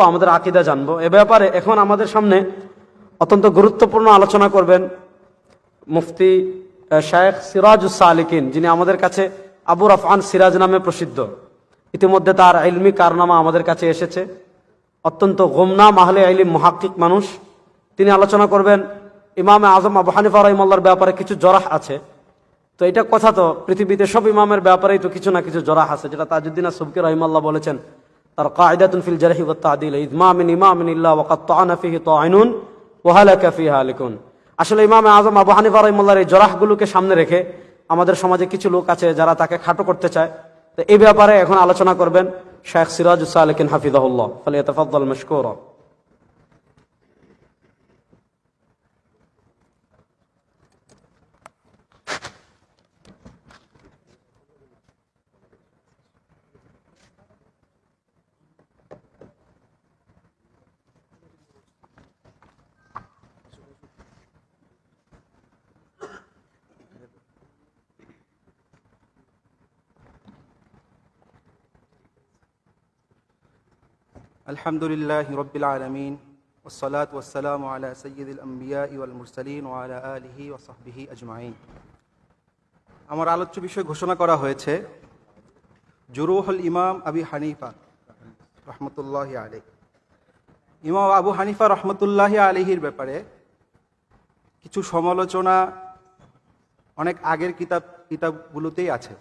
আমাদের আকিদা জানব। এ ব্যাপারে এখন আমাদের সামনে অত্যন্ত গুরুত্বপূর্ণ আলোচনা করবেন মুফতি আহ, শায়েখ সিরাজুস যিনি আমাদের কাছে আবু রফান সিরাজ নামে প্রসিদ্ধ। ইতিমধ্যে তার ইলমি কারনামা আমাদের কাছে এসেছে। অত্যন্ত গোমনা মাহলে আইলিম মহাক্কিক মানুষ। তিনি আলোচনা করবেন ইমামে আজম আবু হানিফা রহিমাল্লার ব্যাপারে কিছু জরাহ আছে। তো এটা কথা তো পৃথিবীতে সব ইমামের ব্যাপারেই তো কিছু না কিছু জরাহ আছে যেটা তাজুদ্দিন সুবকি রহিমাল্লাহ বলেছেন। তার কায়দাতুন ফিল জারহি ওয়া তাদিল, ইদমামিন ইমামিন ইল্লা ওয়া কাদ তাআনা ফিহি তাইনুন ওয়া হালাকা ফিহা হালিকুন আসলে ইমাম আযম আবু হানিফা রাহিমাল্লাহর এই জরাহগুলোকে সামনে রেখে আমাদের সমাজে কিছু লোক আছে যারা তাকে খাটো করতে চায়। তো এই ব্যাপারে এখন আলোচনা করবেন শেখ সিরাজুস সালিকিন হাফিজাহুল্লাহ। ফালিয়াতাফাদ্দাল মাশকুরা। আলহামদুলিল্লাহ রবিল আলমিন ওসলাত ওসালাম আলা সৈয়দুল আম্বিয়া ইউল মুরসালিন আলা আলহি ওসাহবিহি আজমাইন। আমার আলোচ্য বিষয় ঘোষণা করা হয়েছে, জুরুহল ইমাম আবি হানিফা রহমতুল্লাহ আলী ইমাম আবু হানিফা রহমতুল্লাহ আলিহির ব্যাপারে কিছু সমালোচনা অনেক আগের কিতাব, কিতাবগুলোতেই আছে।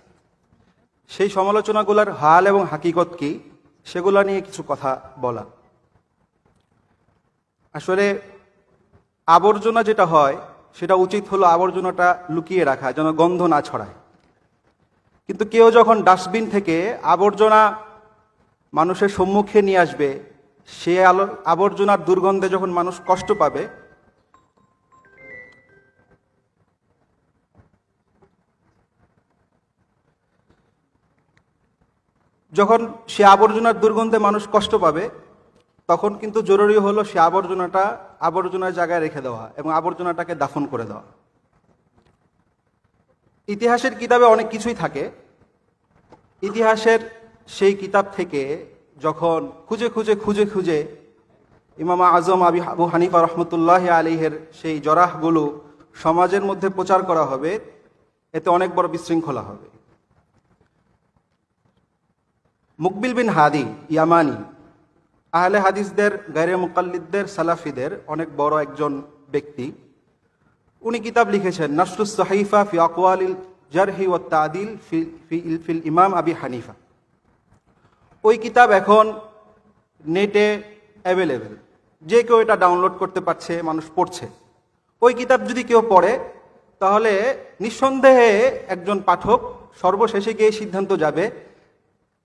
সেই সমালোচনাগুলোর হাল এবং হাকিকত কী? সেগুলো নিয়ে কিছু কথা বলা। আসলে আবর্জনা যেটা হয়, সেটা উচিত হলো আবর্জনাটা লুকিয়ে রাখা, যেন গন্ধ না ছড়ায়। কিন্তু কেউ যখন ডাস্টবিন থেকে আবর্জনা মানুষের সম্মুখে নিয়ে আসবে, সে আলো আবর্জনার দুর্গন্ধে যখন মানুষ কষ্ট পাবে যখন সে আবর্জনার দুর্গন্ধে মানুষ কষ্ট পাবে, তখন কিন্তু জরুরি হলো সে আবর্জনাটা আবর্জনার জায়গায় রেখে দেওয়া এবং আবর্জনাটাকে দাফন করে দেওয়া। ইতিহাসের কিতাবে অনেক কিছুই থাকে। ইতিহাসের সেই কিতাব থেকে যখন খুঁজে খুঁজে খুঁজে খুঁজে ইমাম আজম আবি আবু হানিফা রহমতুল্লাহ আলিহের সেই জরাহগুলো সমাজের মধ্যে প্রচার করা হবে, এতে অনেক বড় বিশৃঙ্খলা হবে। মুকবিল বিন হাদি, ইয়ামানি। আহলে হাদিসদের গায়রে মুকাল্লিদদের সালাফিদের অনেক বড় একজন ব্যক্তি। উনি কিতাব লিখেছেন, নাসরুস সাহিফা ফি আকওয়ালিল জারহি ও তাদিল ফিল ইমাম আবি হানিফা। ওই কিতাব এখন নেটে অ্যাভেলেবেল। যে কেউ এটা ডাউনলোড করতে পারছে, মানুষ পড়ছে। ওই কিতাব যদি কেউ পড়ে, তাহলে নিঃসন্দেহে একজন পাঠক সর্বশেষে গিয়ে সিদ্ধান্ত যাবে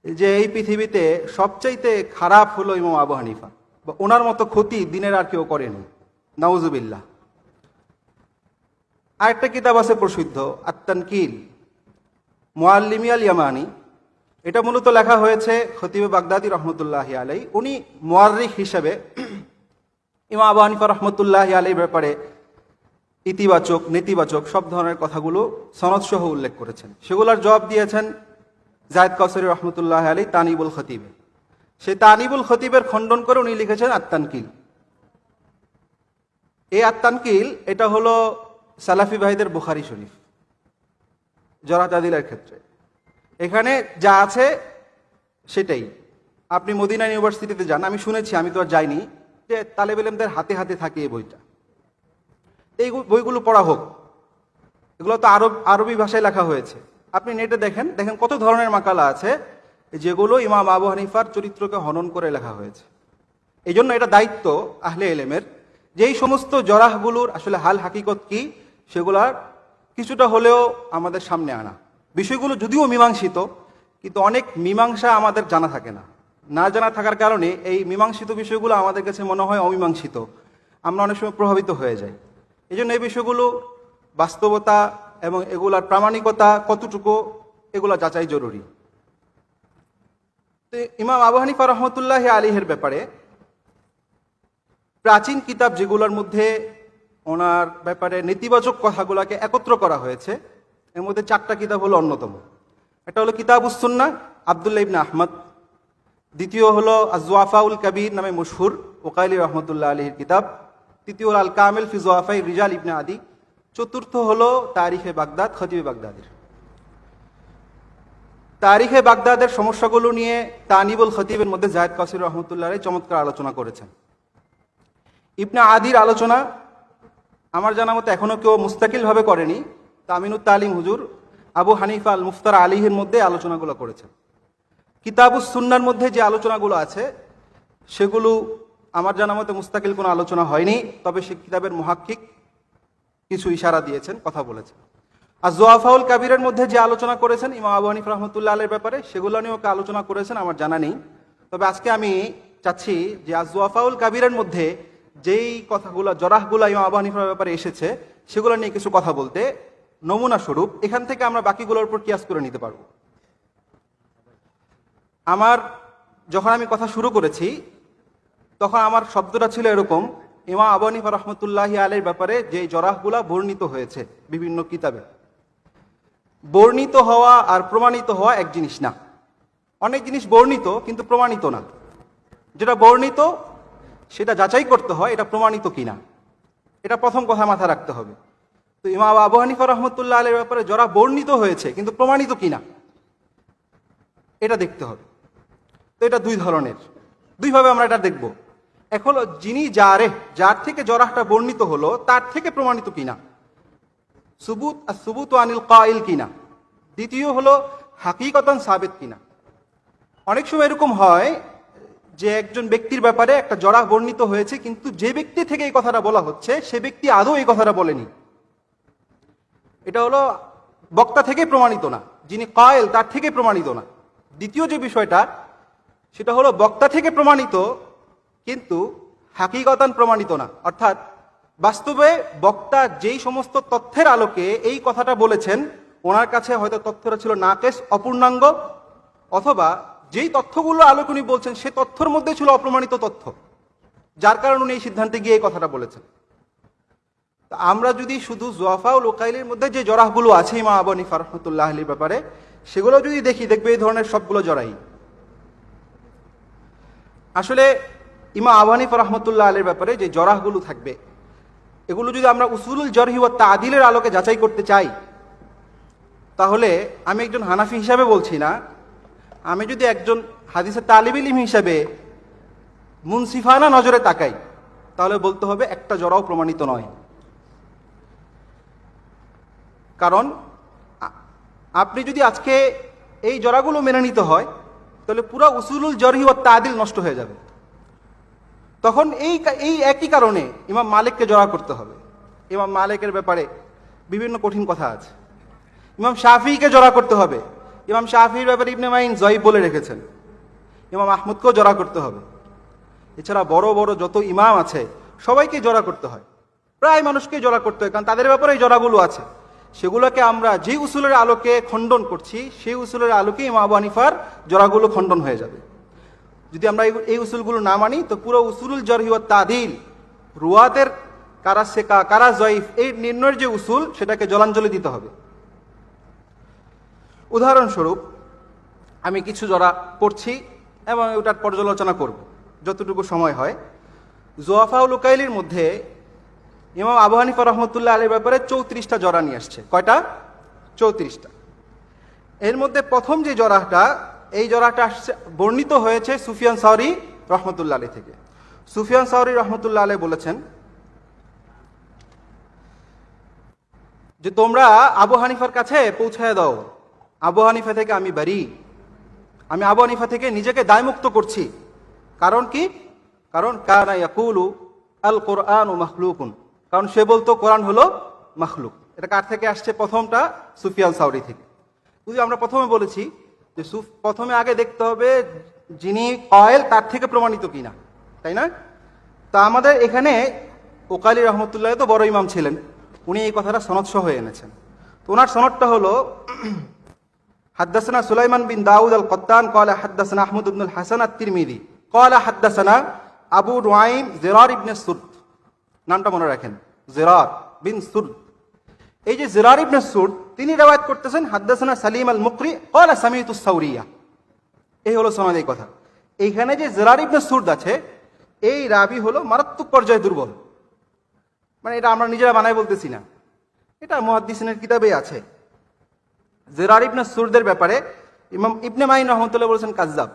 যে এই পৃথিবীতে সবচাইতে খারাপ হলো ইমাম আবু হানিফা। বা ওনার মতো ক্ষতি দিনের আর কেউ করেনি। নাউজুবিল্লাহ। আরেকটা কিতাব আছে প্রসিদ্ধ আত্মানকিল মোয়াল্লিমিয়াল ইয়ামানি এটা মূলত লেখা হয়েছে খতিবে বাগদাদি রহমতুল্লাহ আলাই উনি মোয়ার্রিক হিসেবে ইমাম আবু হানিফা রহমতুল্লাহ আলাই ব্যাপারে ইতিবাচক, নেতিবাচক সব ধরনের কথাগুলো সনদসহ উল্লেখ করেছেন। সেগুলোর জবাব দিয়েছেন জায়দ কসরি রহমতুল্লাহ আলী তানিবুল খতিবে। সেই তানিবুল খতিবের খণ্ডন করে উনি লিখেছেন আত্মানকিল এই আত্মানকিল এটা হলো সালাফি ভাইদের বুখারি শরীফ জরাত আদিলের ক্ষেত্রে। এখানে যা আছে সেটাই। আপনি মদিনা ইউনিভার্সিটিতে যান, আমি শুনেছি, আমি তো আর যাইনি, যে তালেবেলেমদের হাতে হাতে থাকে এই বইটা। এই বইগুলো পড়া হোক, এগুলো তো আরব, আরবি ভাষায় লেখা হয়েছে। আপনি নেটে দেখেন দেখেন কত ধরনের মাকালা আছে, যেগুলো ইমাম আবু হানিফার চরিত্রকে হনন করে লেখা হয়েছে। এই জন্য এটা দায়িত্ব আহলে এলেমের যেই সমস্ত জরাহগুলোর আসলে হাল হাকিকত কি, সেগুলার কিছুটা হলেও আমাদের সামনে আনা। বিষয়গুলো যদিও মীমাংসিত, কিন্তু অনেক মীমাংসা আমাদের জানা থাকে না। না জানা থাকার কারণে এই মীমাংসিত বিষয়গুলো আমাদের কাছে মনে হয় অমীমাংসিত। আমরা অনেক সময় প্রভাবিত হয়ে যাই। এই জন্য এই বিষয়গুলো বাস্তবতা এবং এগুলার প্রামাণিকতা কতটুকু, এগুলা যাচাই জরুরি। তো ইমাম আবু হানিফা রহমতুল্লাহ আলিহের ব্যাপারে প্রাচীন কিতাব যেগুলোর মধ্যে ওনার ব্যাপারে নেতিবাচক কথাগুলোকে একত্র করা হয়েছে, এর মধ্যে চারটা কিতাব হলো অন্যতম। একটা হলো কিতাব উসুন্না আবদুল্লাহ ইবনা আহমদ। দ্বিতীয় হলো আজওয়াফাউল কবির নামে মশহুর ওকাইলি রহমতুল্লাহ আলহির কিতাব। তৃতীয় হল আল কামেল ফিজোয়াফাই রিজাল ইবনা আদি। চতুর্থ হলো তারিখে বাগদাদ, খতিবে বাগদাদের। তারিখে বাগদাদের সমস্যাগুলো নিয়ে তানিবুল খতিবের মধ্যে জায়দ কাসির রহমতুল্লাহ চমৎকার আলোচনা করেছেন। ইবনে আদির আলোচনা আমার জানা মতো এখনও কেউ মুস্তাকিলভাবে করেনি। তামিনুত তালিম হুজুর আবু হানিফা আল মুফতার আলিহের মধ্যে আলোচনাগুলো করেছেন। কিতাবুস সুন্নার মধ্যে যে আলোচনাগুলো আছে, সেগুলো আমার জানা মতে মুস্তাকিল কোনো আলোচনা হয়নি, তবে সে কিতাবের মহাক্ষিক কিছু ইশারা দিয়েছেন, কথা বলেছেন। আর জোয়াফাউল কাবিরের মধ্যে যে আলোচনা করেছেন, ইমাম আবু হানিফ রহমতুল্লাহ আলের ব্যাপারে, সেগুলো নিয়েও আলোচনা করেছেন, আমার জানা নেই। তবে আজকে আমি চাচ্ছি যে আজওয়াফাউল কাবিরের মধ্যে যেই কথাগুলো, জরাহগুলো ইমাম আবু হানিফার ব্যাপারে এসেছে, সেগুলো নিয়ে কিছু কথা বলতে নমুনা স্বরূপ, এখান থেকে আমরা বাকিগুলোর উপর কিয়াস করে নিতে পারব। আমার, যখন আমি কথা শুরু করেছি, তখন আমার শব্দটা ছিল এরকম ইমা আবানিফা রহমতুল্লাহি আলের ব্যাপারে যে জরাহগুলা বর্ণিত হয়েছে বিভিন্ন কিতাবে। বর্ণিত হওয়া আর প্রমাণিত হওয়া এক জিনিস না। অনেক জিনিস বর্ণিত কিন্তু প্রমাণিত না। যেটা বর্ণিত, সেটা যাচাই করতে হয় এটা প্রমাণিত কিনা। এটা প্রথম কথা মাথায় রাখতে হবে। তো ইমাম আবু হানিফা রহমতুল্লাহ আলের ব্যাপারে যারা বর্ণিত হয়েছে কিন্তু প্রমাণিত কিনা, এটা দেখতে হবে। তো এটা দুই ধরনের। দুইভাবে আমরা এটা দেখব। হলো যিনি যারে, যার থেকে জরাহটা বর্ণিত হলো, তার থেকে প্রমাণিত কিনা? সুবুত আর সুবুত আনিল কাইল কিনা? দ্বিতীয় হলো, হাকিকতন সাবেত কিনা? অনেক সময় এরকম হয় যে একজন ব্যক্তির ব্যাপারে একটা জরাহ বর্ণিত হয়েছে, কিন্তু যে ব্যক্তি থেকে এই কথাটা বলা হচ্ছে, সে ব্যক্তি আদৌ এই কথাটা বলেনি। এটা হলো বক্তা থেকে প্রমাণিত না, যিনি কায়েল তার থেকে প্রমাণিত না। দ্বিতীয় যে বিষয়টা, সেটা হলো বক্তা থেকে প্রমাণিত কিন্তু হাকিগতান প্রমাণিত না। অর্থাৎ বাস্তবে বক্তা যেই সমস্ত তথ্যের আলোকে এই কথাটা বলেছেন, ওনার কাছে হয়তো তথ্যটা ছিল নাকেশ, অপূর্ণাঙ্গ, অথবা যেই তথ্যগুলো আলোক উনি বলছেন, সে তথ্যের মধ্যে ছিল অপ্রমাণিত তথ্য। যার কারণে উনি এই সিদ্ধান্তে গিয়ে এই কথাটা বলেছেন। আমরা যদি শুধু জোয়াফা ও লোকাইলের মধ্যে যে জরাহগুলো আছে ইমা আবানি ফারহমতুল্লাহ আলীর ব্যাপারে, সেগুলো যদি দেখি, দেখবে এই ধরনের সবগুলো জরাই আসলে ইমা আবানিফ রহমতুল্লাহ আলীর ব্যাপারে যে জরাহগুলো থাকবে, এগুলো যদি আমরা উসুলুল জরহি ও তাদিলের আলোকে যাচাই করতে চাই, তাহলে আমি একজন হানাফি হিসাবে বলছি না। আমি যদি একজন হাদিসের তালিব ইলিম হিসাবে মুনসিফানা নজরে তাকাই, তাহলে বলতে হবে একটা জরাও প্রমাণিত নয়। কারণ আপনি যদি আজকে এই জরাগুলো মেনে নিতে হয়, তাহলে পুরো উসুলুল জরহি ও তাদিল নষ্ট হয়ে যাবে। তখন এই এই একই কারণে ইমাম মালিককে জড়া করতে হবে। ইমাম মালিকের ব্যাপারে বিভিন্ন কঠিন কথা আছে। ইমাম শাফিকে জড়া করতে হবে। ইমাম শাফির ব্যাপারে ইবনে মাইন জয়ীব বলে রেখেছেন। ইমাম আহমদকেও জড়া করতে হবে। এছাড়া বড় বড় যত ইমাম আছে, সবাইকে জড়া করতে হয়। প্রায় মানুষকে জড়া করতে হয়, কারণ তাদের ব্যাপারে এই জড়াগুলো আছে। সেগুলোকে আমরা যে উসুলের আলোকে খণ্ডন করছি, সেই উসুলের আলোকে ইমাম আবু হানিফার জড়াগুলো খণ্ডন হয়ে যাবে। যদি আমরা এই- উসুলগুলো না মানি, তো পুরো উসুলুল জরহি ও তাদিল। রুয়াতের কারা সেকা কারা জয়ীফ, এই নির্ণয়ের যে উসুল, সেটাকে জলাঞ্জলি দিতে হবে। উদাহরণস্বরূপ, আমি কিছু জরা করছি এবং ওটার পর্যালোচনা করব, যতটুকু সময় হয়। জোয়াফাউল উকাইলির মধ্যে ইমাম আবু হানিফা রহমতুল্লাহ আলীর ব্যাপারে চৌত্রিশটা জরা নিয়ে আসছে। কয়টা? চৌত্রিশটা। এর মধ্যে প্রথম যে জরাহটা এই আসছে, বর্ণিত হয়েছে সুফিয়ান সাউরি রহমতুল্লা আলী থেকে। সুফিয়ান সাউরি রহমতুল্লাহ আলী বলেছেন যে তোমরা আবু হানিফার কাছে পৌঁছায় দাও। আবু হানিফা থেকে আমি বাড়ি আমি আবু হানিফা থেকে নিজেকে দায়মুক্ত করছি। কারণ কি? কারণ কানা আল কোরআন ও মাখলুকুন। কারণ সে বলতো কোরআন হলো মাখলুক। এটা কার থেকে আসছে? প্রথমটা সুফিয়ান সাউরি থেকে। যদি আমরা প্রথমে বলেছি যে সুফ প্রথমে আগে দেখতে হবে যিনি কয়েল, তার থেকে প্রমাণিত কিনা, তাই না তা আমাদের এখানে ওকালি রহমতুল্লাহ তো বড় ইমাম ছিলেন, উনি এই কথাটা সনদ সহ এনেছেন। তো ওনার সনদটা হলো, হাদ্দাসানা সুলাইমান বিন দাউদ আল কত্তান কলা হাদ্দাসানা আহমদ ইবনুল হাসান আর তিরমিদি কয়লা হাদ্দাসানা আবু রুয়াইম জেরার ইবনে সুদ নামটা মনে রাখেন, জেরার বিন সুদ এই যে জেরার ইবনে সুদ তিনি রেওয়ায়াত করতেছেন, হাদ্দাসানা সালিম আল মুকরি ক্বালা সামিতু সাউরিয়া। এই হলো এই কথা। এইখানে যে জেরার ইবনে সুরদ আছে, এই রাবি হলো মারাত্মক পর্যায়ে দুর্বল। মানে এটা আমরা নিজেরা বানাই বলতেছি না। এটা মুহাদ্দিসিনের কিতাবে আছে। জেরার ইবনে সুরদের ব্যাপারে ইমাম ইবনে মাইন রহমতুল্লাহ বলেছেন কাজ্জাব।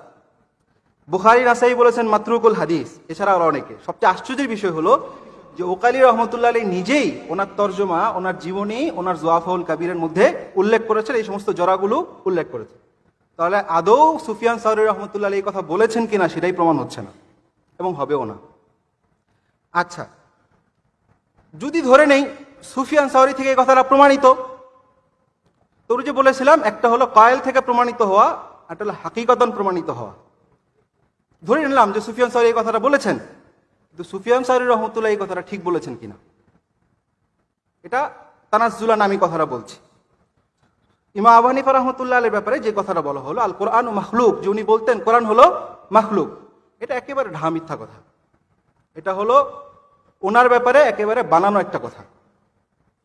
বুখারি, নাসাই বলেছেন মাতরুকুল হাদিস। এছাড়া আরও অনেকে। সবচেয়ে আশ্চর্যের বিষয় হলো যে ওকালি রহমতুল্লাহ আলী নিজেই ওনার তর্জমা, ওনার জীবনী, ওনার জোয়াফাউল কাবিরের মধ্যে উল্লেখ করেছেন, এই সমস্ত জরাগুলো উল্লেখ করেছে তাহলে আদৌ সুফিয়ান সাউরি রহমতুল্লাহ আলী এই কথা বলেছেন কিনা সেটাই প্রমাণ হচ্ছে না এবং হবেও না। আচ্ছা যদি ধরে নেই সুফিয়ান সাউরি থেকে এই কথাটা প্রমাণিত, তো ওই যে বলেছিলাম, একটা হলো কয়েল থেকে প্রমাণিত হওয়া, একটা হলো হাকিকতন প্রমাণিত হওয়া। ধরে নিলাম যে সুফিয়ান সাউরি এই কথাটা বলেছেন কিন্তু সুফিয়ান সাউরি রহমতুল্লাহ এই কথাটা ঠিক বলেছেন কিনা? এটা তানাজুলা নামি কথাটা বলছি। ইমা আবানিফা রহমতুল্লাহ আলের ব্যাপারে যে কথাটা বলা হলো আল কোরআন ও মাখলুক, যে উনি বলতেন, কোরআন হলো মাখলুক। এটা একেবারে ঢা মিথ্যা কথা। এটা হলো ওনার ব্যাপারে একেবারে বানানো একটা কথা।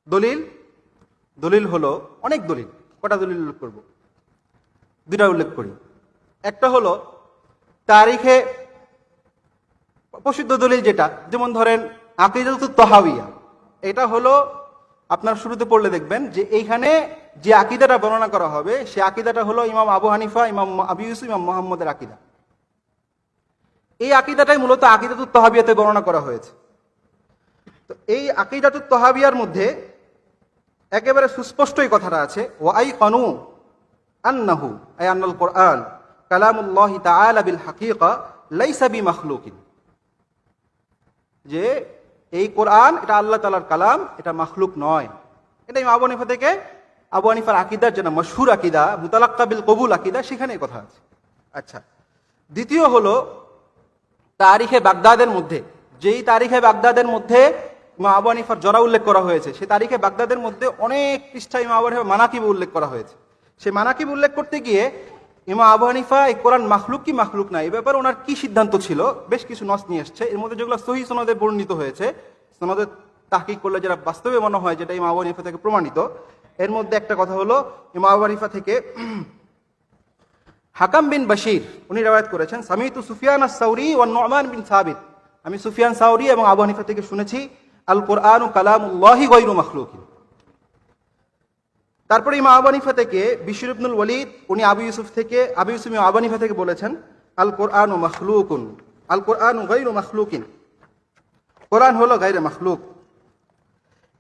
দলিল? দলিল হলো, অনেক দলিল, কটা দলিল উল্লেখ করব? দুটা উল্লেখ করি। একটা হলো, তারিখে প্রসিদ্ধ দলিল যেটা, যেমন ধরেন আকিদাত তহাবিয়া এটা হলো আপনার শুরুতে পড়লে দেখবেন যে এইখানে যে আকিদাটা বর্ণনা করা হবে, সে আকিদাটা হলো ইমাম আবু হানিফা, ইমাম আবু ইউসুফ, ইমাম মোহাম্মদের আকিদা। এই আকিদাটাই মূলত আকিদাতুত তহাবিয়াতে বর্ণনা করা হয়েছে। তো এই আকিদাতুত তহাবিয়ার মধ্যে একেবারে সুস্পষ্ট এই কথাটা আছে ওয়াই কানু আন্নাহু, আই আন্নাল কোরআন, কালামুল্লাহি তাআলা বিল হাকিকা লাইসা বি মাখলুকিন। যে এই কোরআন, এটা আল্লাহ তাআলার কালাম, এটা মাখলুক নয়। এটা আবু হানিফা থেকে আবু আনিফার আকিদার যেটা মশহুর আকিদা, মুতালাক্কা বিল কবুল আকিদা সেখানে কথা আছে। আচ্ছা দ্বিতীয় হলো তারিখে বাগদাদের মধ্যে। যেই তারিখে বাগদাদের মধ্যে আবু হানিফার জরা উল্লেখ করা হয়েছে, সেই তারিখে বাগদাদের মধ্যে অনেক পৃষ্ঠা ইমাম আবু মানাকিব উল্লেখ করা হয়েছে। সেই মানাকিব উল্লেখ করতে গিয়ে ইমাম আবু হানিফা, এই কোরআন মাখলুক কি মাখলুক না এই ব্যাপারে ওনার কি সিদ্ধান্ত ছিল, বেশ কিছু নস নিয়ে এসছে। এর মধ্যে যেগুলো সহি সনদে বর্ণিত হয়েছে, সনদে তাহকিক করলে যেটা বাস্তবে মনে হয় যেটা ইমাম আবু হানিফা থেকে প্রমাণিত, এর মধ্যে একটা কথা হলো, ইমাম আবু হানিফা থেকে হাকাম বিন বাশির, উনি রেওয়ায়ত করেছেন, সামিতু সুফিয়ান সাউরি ও নোমান বিন সাবিত। আমি সুফিয়ান সাউরি এবং আবু হানিফা থেকে শুনেছি আল কোরআন কালামুল্লাহি গৈরু মখলুকিন। তারপরে ইমা আবানিফা থেকে বিশির ইবনুল ওয়ালিদ, উনি আবু ইউসুফ থেকে, আবু ইউসুফ ইমাম আবানিফা থেকে বলেছেন আল কোরআন ও মখলুকুন আল কোরআন ও গৈরু মখলুকিন। কোরআন হলো গাইরে মখলুক।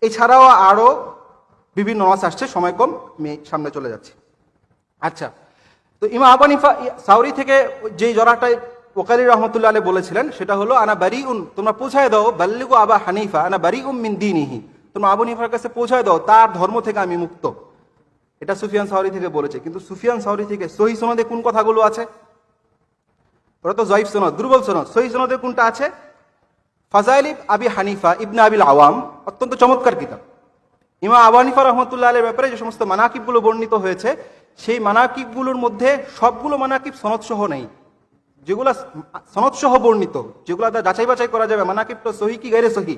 এছাড়াও আরও বিভিন্ন মাস আসছে, সময় কম, আমি সামনে চলে যাচ্ছি। আচ্ছা তো ইমা আবানিফা সাউরি থেকে যেই জরাটাই ওকালি রহমতুল্লাহ আলী বলেছিলেন, সেটা হলো, আনা বারি উন তোমরা পৌঁছায় দাও, বাল্লিগু আবা হানিফা, আনা বারি উম মিন দিনিহি। তোমরা আবু হানিফার কাছে পৌঁছায় দাও, তার ধর্ম থেকে আমি মুক্ত। এটা সুফিয়ান সাউরি থেকে বলেছে, কিন্তু সুফিয়ান সাউরি থেকে সহি সনদে কোন কথাগুলো আছে? ওরা তো জয়ীফ সনদ, দুর্বল সনদ। সহি সনদে কোনটা আছে? ফাজাইলিব আবি হানিফা ইবনা আবিল আওয়াম, অত্যন্ত চমৎকার কিতাব। ইমা আবু হানিফা রহমতুল্লাহ আলের ব্যাপারে যে সমস্ত মানাকিবগুলো বর্ণিত হয়েছে, সেই মানাকিবগুলোর মধ্যে সবগুলো মানাকিব সনদসহ নেই। যেগুলা সনদসহ বর্ণিত, যেগুলো যাচাই বাছাই করা যাবে। মানাকিবটা সহি কি, গাইরে সহি?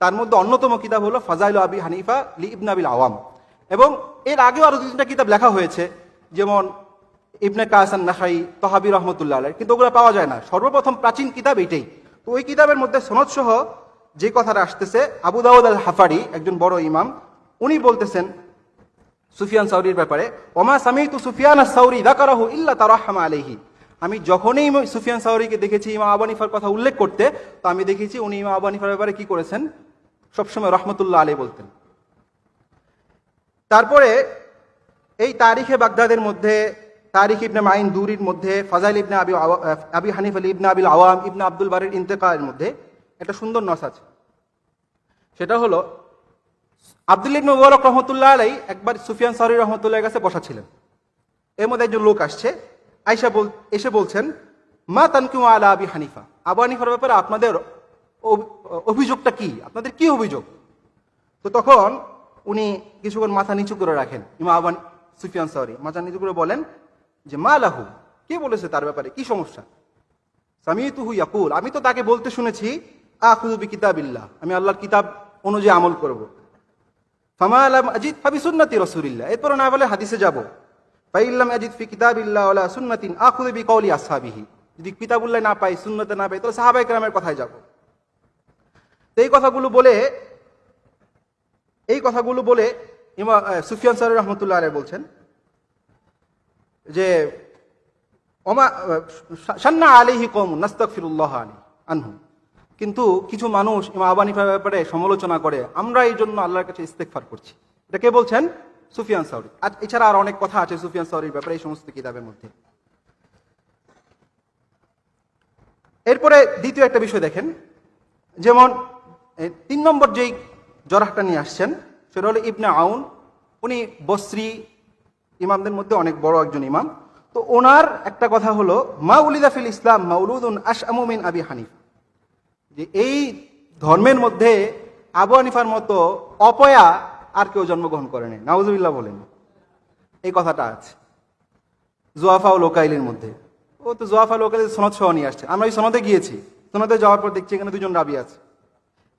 তার মধ্যে অন্যতম কিতাব হলো ফাজাইল আবি হানিফা লি ইবনা আবিল আওয়াম। এবং এর আগেও আরও দু তিনটা কিতাব লেখা হয়েছে, যেমন ইবনে কাহাসান নাহাই তহাবি রহমতুল্লাহ আলাই কিন্তু ওগুলো পাওয়া যায় না। সর্বপ্রথম প্রাচীন কিতাব এটাই। তো ওই কিতাবের মধ্যে সনদ সহ যে কথাটা আসতেছে, আবু দাউদ আল হাফারি একজন বড় ইমাম, উনি বলতেছেন সুফিয়ান সাউরির ব্যাপারে, ওমা সামিতু সুফিয়ান সাউরি দাকারাহু ইল্লা তারাহমা আলাইহি। আমি যখনই সুফিয়ান সাউরিকে দেখেছি ইমা আবানিফার কথা উল্লেখ করতে, তো আমি দেখেছি উনি ইমা আবানিফার ব্যাপারে কি করেছেন? সবসময় রহমতুল্লাহ আলী বলতেন। তারপরে এই তারিখে বাগদাদের মধ্যে তারিখ ইবনে মাইন দুরির মধ্যে, ফাজাইল ইবনে আবি আবি হানিফ আলী ইবনে আবিল আওয়াম ইবনে আব্দুল বারির ইন্তেকালের মধ্যে একটা সুন্দর নস আছে। সেটা হলো, আব্দুল ইবনে মুবারক রহমতুল্লাহ আলাই একবার সুফিয়ান সারি রহমতুল্লাহ কাছে বসা ছিলেন। এর মধ্যে একজন লোক আসছে আয়সা বল এসে বলছেন, মা তানকিউ আলা আবি হানিফা? আবু হানিফার ব্যাপারে আপনাদের অভিযোগটা কি? আপনাদের কি অভিযোগ? তো তখন উনি কিছুক্ষণ মাথা নিচু করে রাখেন। ইমা আবান সুফিয়ান সাউরি মাথা নিচু করে বলেন যে, মা লাহু, কে বলেছে তার ব্যাপারে? কি সমস্যা? সামিতুহু ইয়াকুল, আমি তো তাকে বলতে শুনেছি আখুদুবি কিতাবিল্লাহ আমি আল্লাহর কিতাব অনুযায়ী আমল করব। ফামা না বলে আসহাবিহি। যদি না না পাই, তাহলে সাহাবাই কথায় যাব। তো এই কথাগুলো বলে এই কথাগুলো বলে ইমা সুফিয়ান স্যার রহমতুল্লাহ আলাই বলছেন যে, ওমা সান্না আলিহি কম নাস্তাকফিরুল্লাহ আলী আনহু কিন্তু কিছু মানুষ ইমা আবানিফার ব্যাপারে সমালোচনা করে, আমরা এই জন্য আল্লাহর কাছে ইস্তেকফার করছি। এটা কে বলছেন? সুফিয়ান সাউরি আর এছাড়া আর অনেক কথা আছে সুফিয়ান সাউরির ব্যাপারে এই সমস্ত কিতাবের মধ্যে। এরপরে দ্বিতীয় একটা বিষয় দেখেন। যেমন তিন নম্বর যেই জরাহটা নিয়ে আসছেন। সেটা হলো ইবনে আউন, উনি বসরি ইমামদের মধ্যে অনেক বড় একজন ইমাম। তো ওনার একটা কথা হলো, মা উলিদাফিল ইসলাম মাউলুদুন আশ আমিন আবি হানিফ। যে এই ধর্মের মধ্যে আবু হানিফার মতো অপয়া আর কেউ জন্মগ্রহণ করেনি নাউজুবিল্লাহ বলেন। এই কথাটা আছে। জোয়াফা ও লোকাইলের মধ্যে। ও তো জোয়াফা লোকাইলের সনদ সহ নিয়ে আসছে। আমরা এই সনদে গিয়েছি। সনদে যাওয়ার পর দেখছি এখানে দুজন রাবি আছে।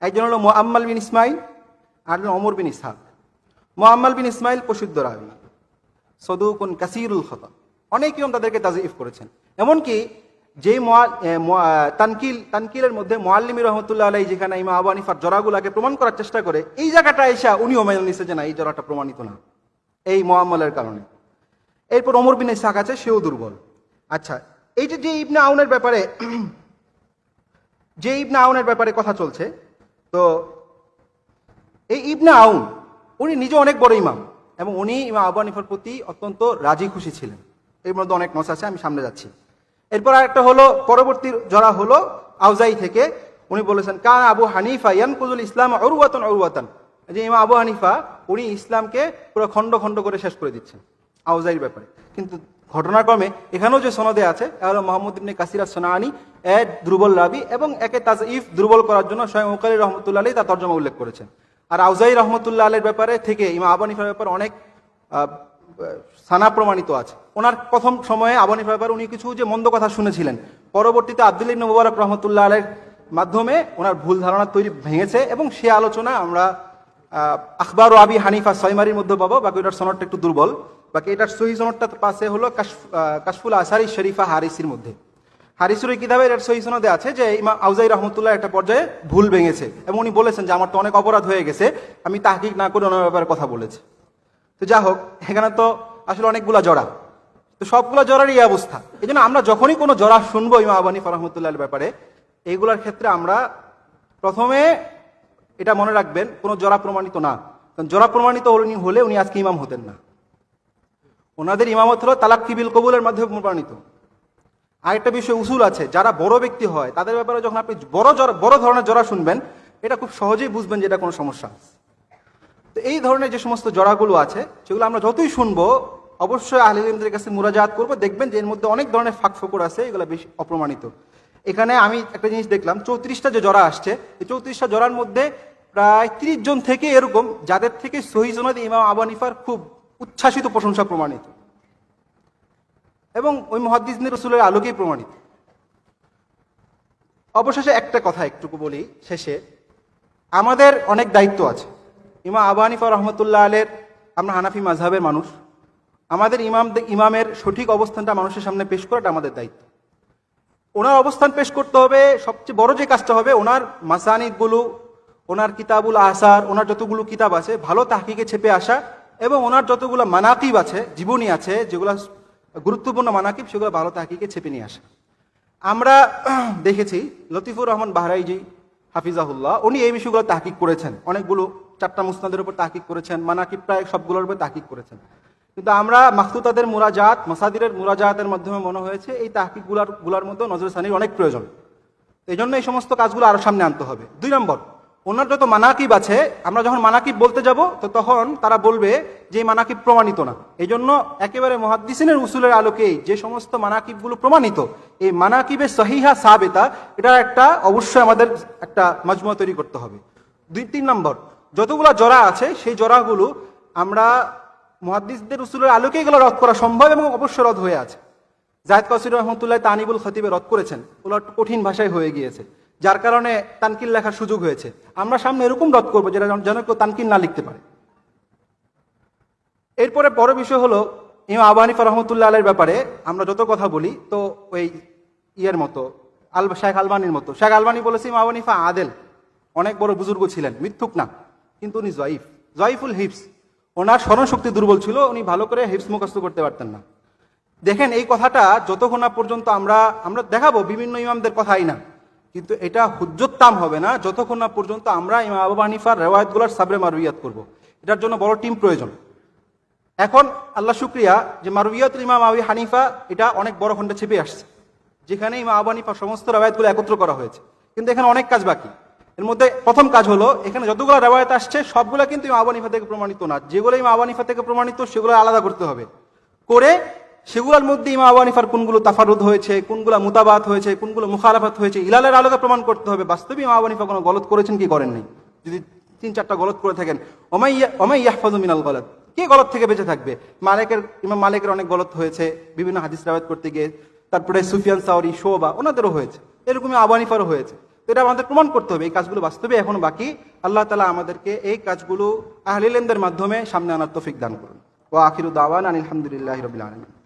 একজন হলো মোহাম্মাল বিন ইসমাইল একজন অমর বিন ইসহাক মোহাম্মাল বিন ইসমাইল প্রসিদ্ধ রাবি, সদুকুন কাসিরুল খতা অনেক ইমাম তাদেরকে তাজিফ করেছেন। এমনকি যে মোয়া- তানকিল, তানকিলের মধ্যে মোয়াল্লিমি রহমতুল্লাহ আলাই যেখানে ইমা আবু হানিফার জরাগুলাকে প্রমাণ করার চেষ্টা করে, এই জায়গাটা এসা উনি ওমাইল নিছে যে না, এই জরাটা প্রমাণিত না, এই মোয়াম্মলের কারণে। এরপর অমর বিন ইসাক আছে, সেও দুর্বল। আচ্ছা এই যে যে ইবনে আউনের ব্যাপারে, যে ইবনা আউনের ব্যাপারে কথা চলছে, তো এই ইবনে আউন, উনি নিজে অনেক বড় ইমাম এবং উনি ইমাম আবু হানিফার প্রতি অত্যন্ত রাজি খুশি ছিলেন। এর মধ্যে অনেক নস আছে, আমি সামনে যাচ্ছি। এরপর আরেকটা হলো, পরবর্তী জরা হলো আউজাই থেকে। উনি বলেছেন, কান আবু হানিফা ইয়ানকুজুল ইসলাম অরুয়াতন অরুয়াতন যে ইমাম আবু হানিফা, উনি ইসলামকে পুরো খণ্ড খণ্ড করে শেষ করে দিচ্ছেন আউজাইয়ের ব্যাপারে। কিন্তু ঘটনাক্রমে এখানেও যে সনদে আছে হলো মোহাম্মদ ইবনে কাসিরা সোনানি এ দুর্বল রাবি এবং একে তাজইফ দুর্বল করার জন্য স্বয়ং উকারি রহমতুল্লাহ তার তর্জমা উল্লেখ করেছেন। আর আউজাই রহমতুল্লাহ আলের ব্যাপারে থেকে ইমা আবানিফার ব্যাপারে অনেক সানা প্রমাণিত আছে। ওনার প্রথম সময়ে আবানিফার ব্যাপারে উনি কিছু যে মন্দ কথা শুনেছিলেন। পরবর্তীতে আব্দুল ইবনে মুবারক রহমতুল্লাহ আলের মাধ্যমে ওনার ভুল ধারণা তৈরি ভেঙেছে এবং সে আলোচনা আমরা আখবার ও আবি হানিফা ছয়মারির মধ্যে পাবো। বাকি ওটার সনদটা একটু দুর্বল। বাকি এটার সহি সনদটা পাশে হলো কাশফ- কাশফুল আসারি শরীফা হারিসির মধ্যে। হারিসুর কিতাবের এর সহি সনদে আছে যে ইমা আউজাই রহমতুল্লাহ একটা পর্যায়ে ভুল ভেঙেছে। এবং উনি বলেছেন যে আমার তো অনেক অপরাধ হয়ে গেছে, আমি তাহকিক না করে ওনার ব্যাপারে কথা বলেছি। তো যা হোক, এখানে তো আসলে অনেকগুলা জড়া তো সবগুলো জড়ারই এই অবস্থা। এই জন্য আমরা যখনই কোনো জড়া শুনব ইমাম আবানি রহমতুল্লাহ ব্যাপারে, এইগুলার ক্ষেত্রে আমরা প্রথমে এটা মনে রাখবেন, কোনো জড়া প্রমাণিত না। কারণ জড়া প্রমাণিত উনি হলে উনি আজকে ইমাম হতেন না। ওনাদের ইমামত হলো তালাক কিবিল কবুলের মাধ্যমে প্রমাণিত। আরেকটা বিষয় উসুল আছে, যারা বড় ব্যক্তি হয়, তাদের ব্যাপারে যখন আপনি বড় জরা বড় ধরনের জরা শুনবেন, এটা খুব সহজেই বুঝবেন যে এটা কোনো সমস্যা তো এই ধরনের যে সমস্ত জড়াগুলো আছে, সেগুলো আমরা যতই শুনব, অবশ্যই আহলিমদের কাছে মুরাজাত করব, দেখবেন যে এর মধ্যে অনেক ধরনের ফাঁক ফোকর আছে, এগুলো বেশ অপ্রমাণিত। এখানে আমি একটা জিনিস দেখলাম, চৌত্রিশটা যে জড়া আসছে, এই চৌত্রিশটা জড়ার মধ্যে প্রায় তিরিশ জন থেকে এরকম, যাদের থেকে সহি সনদ ইমাম আবানিফার খুব উচ্ছ্বাসিত প্রশংসা প্রমাণিত। এবং ওই মহাদ্দিসনের রসুলের আলোকেই প্রমাণিত। অবশেষে একটা কথা একটুকু বলি শেষে। আমাদের অনেক দায়িত্ব আছে। ইমা আবু হানিফা রহমতুল্লাহ আলের, আমরা হানাফি মাঝহাবের মানুষ। আমাদের ইমাম ইমামের সঠিক অবস্থানটা মানুষের সামনে পেশ করাটা আমাদের দায়িত্ব। ওনার অবস্থান পেশ করতে হবে, সবচেয়ে বড় যে কাজটা হবে, ওনার মাসানিদগুলো, ওনার কিতাবুল আসার, ওনার যতগুলো কিতাব আছে, ভালো তাহকিকে ছেপে আসা এবং ওনার যতগুলো মানাকিব আছে, জীবনী আছে, যেগুলো গুরুত্বপূর্ণ মানাকিব, সেগুলো ভালো তাহকিকে ছেপে নিয়ে আসা। আমরা দেখেছি লতিফুর রহমান বাহরাইজি, হাফিজাহুল্লাহ, উনি এই বিষয়গুলো তাহকিক করেছেন। অনেকগুলো, চারটা মুসনাদের উপর তাহকিক করেছেন, মানাকিব প্রায় সবগুলোর উপর তাহকিক করেছেন। কিন্তু আমরা মাখতুতাদের মুরাজাত, মাসাদিরের মুরাজাতের মাধ্যমে মনে হয়েছে এই তাহকিকগুলার মধ্যে নজর সানির অনেক প্রয়োজন। এই জন্য এই সমস্ত কাজগুলো আরও সামনে আনতে হবে। দুই নম্বর ওনার যত মানাকিব আছে, আমরা যখন মানাকিব বলতে যাব, তো তখন তারা বলবে যে মানাকিব প্রমাণিত না। এই জন্য একেবারে মহাদ্দিসিনের উসুলের আলোকেই যে সমস্ত মানাকিবগুলো প্রমাণিত, এই মানাকিবের সহিহা সাবেতা, এটা একটা অবশ্যই আমাদের একটা মজমুয়া তৈরি করতে হবে। দুই, তিন নম্বর, যতগুলো জরা আছে, সেই জরাগুলো আমরা মহাদ্দিসদের উসুলের আলোকেই এগুলো রদ করা সম্ভব এবং অবশ্যই রদ হয়ে আছে। জায়দ কাসির রহমতুল্লাহ তানিবুল খতিবে রদ করেছেন ওগুলো কঠিন ভাষায় হয়ে গিয়েছে। যার কারণে তানকিল লেখার সুযোগ হয়েছে। আমরা সামনে এরকম রদ করব যেটা যেন- কেউ তানকিল না লিখতে পারে। এরপরে বড় বিষয় হলো, ইমাম আবু হানিফা রহমতুল্লাহ আলের ব্যাপারে আমরা যত কথা বলি, তো ওই ইয়ের মতো, আল শেখ আলবানির মতো। শেখ আলবানি বলেছে, ইমাম আবানিফা আদেল। অনেক বড় বুজুর্গ ছিলেন, মিথ্যুক না, কিন্তু উনি জয়ীফ। জয়ীফুল হিপস ওনার স্মরণশক্তি দুর্বল ছিল, উনি ভালো করে হিপস মুখস্থ করতে পারতেন না। দেখেন, এই কথাটা যতক্ষণ না পর্যন্ত আমরা আমরা দেখাবো, বিভিন্ন ইমামদের কথাই না। কিন্তু এটা হুজ্জতাম হবে না। যতক্ষণ না পর্যন্ত আমরা ইমাম আবু হানিফার রেওয়ায়তগুলোর সাবরে মারুইয়াত করব। এটার জন্য বড় টিম প্রয়োজন। এখন আল্লাহ শুক্রিয়া যে মারুইয়াতুল ইমাম আবি হানিফা এটা অনেক বড় খণ্ডে ছেপে আসছে যেখানে ইমাম আবু হানিফা সমস্ত রেওয়ায়তগুলো একত্র করা হয়েছে। কিন্তু এখানে অনেক কাজ বাকি। এর মধ্যে প্রথম কাজ হলো, এখানে যতগুলো রেওয়ায়ত আসছে, সবগুলো কিন্তু ইমাম আবু হানিফা থেকে প্রমাণিত না। যেগুলো ইমাম আবু হানিফা থেকে প্রমাণিত, সেগুলো আলাদা করতে হবে। করে সেগুলোর মধ্যে ইমা আবু হানিফার কোনগুলো তাফারুদ হয়েছে, কোনগুলো মুতাবাত হয়েছে, কোনগুলো মুখালাফাত হয়েছে, ইলালের আলোকে প্রমাণ করতে হবে। বাস্তবে ইমা আবু হানিফা কোনো গলত করেছেন কি করেননি? যদি তিন চারটা গলত করে থাকেন। ওমাই ওমাই ইয়াহফাজু মিনাল গলত। কে গলত থেকে বেঁচে থাকবে? মালিকের ইমাম মালিকের অনেক গলত হয়েছে, বিভিন্ন হাদিস রাবাত করতে গিয়ে। তারপরে সুফিয়ান সাউরি শোবা, ওনাদেরও হয়েছে। এরকমই আবানিফারও হয়েছে। তো এটা আমাদের প্রমাণ করতে হবে। এই কাজগুলো বাস্তবে এখনও বাকি। আল্লাহ তালা আমাদেরকে এই কাজগুলো আহলিলেমদের মাধ্যমে সামনে আনার তফিক দান করুন। ও আখিরু দাওয়ান আলহামদুলিল্লাহ রবিল আলমিন।